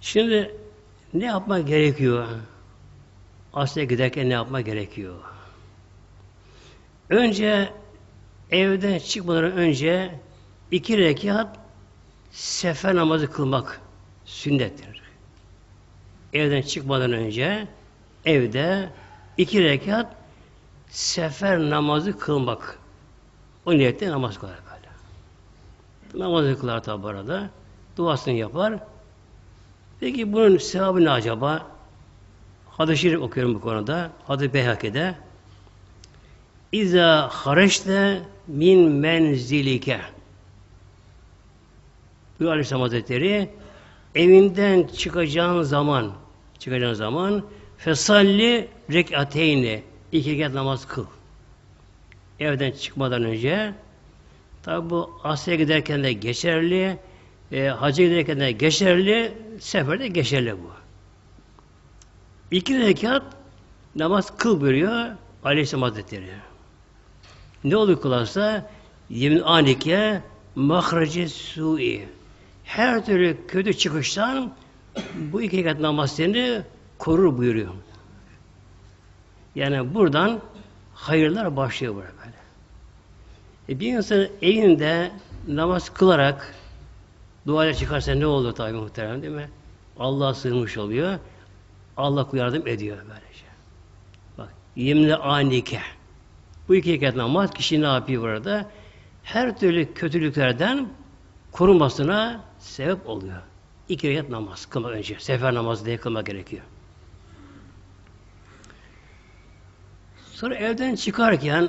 Şimdi ne yapmak gerekiyor? Aslında giderken ne yapmak gerekiyor? Önce evden çıkmadan önce iki rekat sefer namazı kılmak sünnettir. Evden çıkmadan önce evde iki rekat sefer namazı kılmak. O niyetle namaz kılar böyle. Namazı kılar tabi arada. Duasını yapar. Peki bunun sevabı ne acaba? Hadis-i okuyorum bu konuda. Hadis-i Beyhaki'de. İza hareçte min menzilike. Bu Aleyhisselam Hazretleri evinden çıkacağın zaman çıkacağın zaman fesalli rekateyni iki rekat namaz kıl. Evden çıkmadan önce tabi bu Asya'ya giderken de geçerli, e, hacca giderken de geçerli, seferde geçerli bu. İki rekat namaz kıl buyuruyor Aleyhisselam Hazretleri. Ne olur kılarsa yemin anike mahreci sui. Her türlü kötü çıkıştan bu iki rekat namaz seni korur buyuruyor. Yani buradan hayırlar başlıyor burada böyle. E bir insan evinde namaz kılarak duaya çıkarsa ne olur tabi muhterem değil mi? Allah'a sığınmış oluyor. Allah yardım ediyor böylece. Bak, yemle anike. Bu iki rekat namaz kişi ne yapıyor burada? Her türlü kötülüklerden korunmasına sebep oluyor. İki rekat namaz kılmak önce. Sefer namazı diye kılmak gerekiyor. Sonra evden çıkarken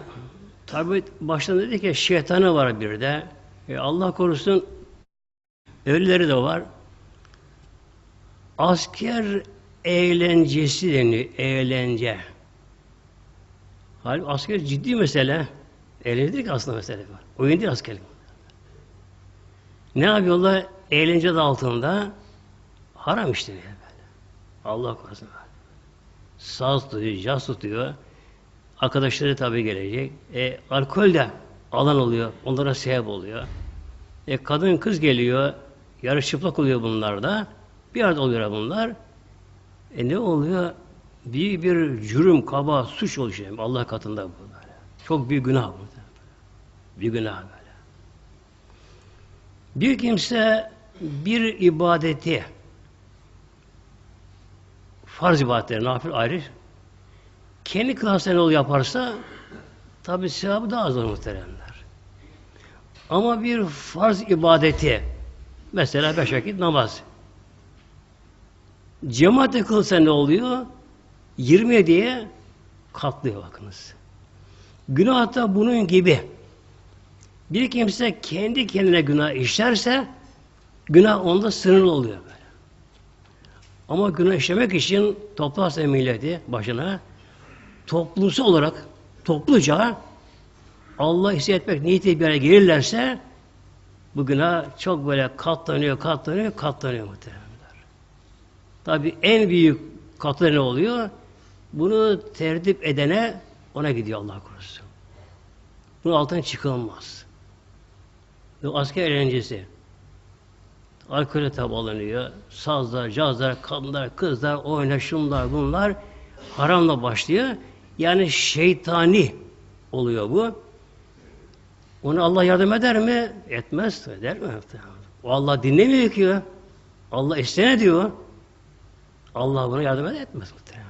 tabi baştan dedi ki şeytanı var bir de. E Allah korusun ölüleri de var. Asker eğlencesi deniyor. Eğlence. Halbuki asker ciddi mesele. Eğlencedir ki aslında mesele var. Oyun değil askerlik. Ne yapıyorlar? Eğlence de altında haram işte böyle. Allah korusun. Saz tutuyor, caz tutuyor. Arkadaşları tabii gelecek. E, alkol de alan oluyor. Onlara sebep oluyor. E, kadın kız geliyor. Yarı çıplak oluyor bunlar da. Bir arada oluyor bunlar. E ne oluyor? Bir bir cürüm, kaba, suç oluşuyor. Allah katında bu böyle. Çok büyük günah bu. Bir günah böyle. Bir kimse bir ibadeti farz ibadetleri nafil ayrı kendi kılasa ne yaparsa tabi sevabı daha az olur muhteremler. Ama bir farz ibadeti mesela beş vakit namaz cemaatle kılsa ne oluyor? 20 diye katlıyor bakınız. Günah da bunun gibi. Bir kimse kendi kendine günah işlerse günah onda sınırlı oluyor böyle. Ama günah işlemek için toplarsa milleti başına toplumsal olarak topluca Allah hissetmek niyeti bir yere gelirlerse bu günah çok böyle katlanıyor, katlanıyor, katlanıyor muhtemelenler. Tabi en büyük katı ne oluyor? Bunu terdip edene ona gidiyor Allah korusun. Bunun altından çıkılmaz. Bu asker eğlencesi. Alkole tabi alınıyor. Sazlar, cazlar, kadınlar, kızlar, oynar, şunlar, bunlar haramla başlıyor. Yani şeytani oluyor bu. Onu Allah yardım eder mi? Etmez. Eder mi? O Allah dinlemiyor ki. Allah istene diyor. Allah buna yardım eder etmez muhtemelen.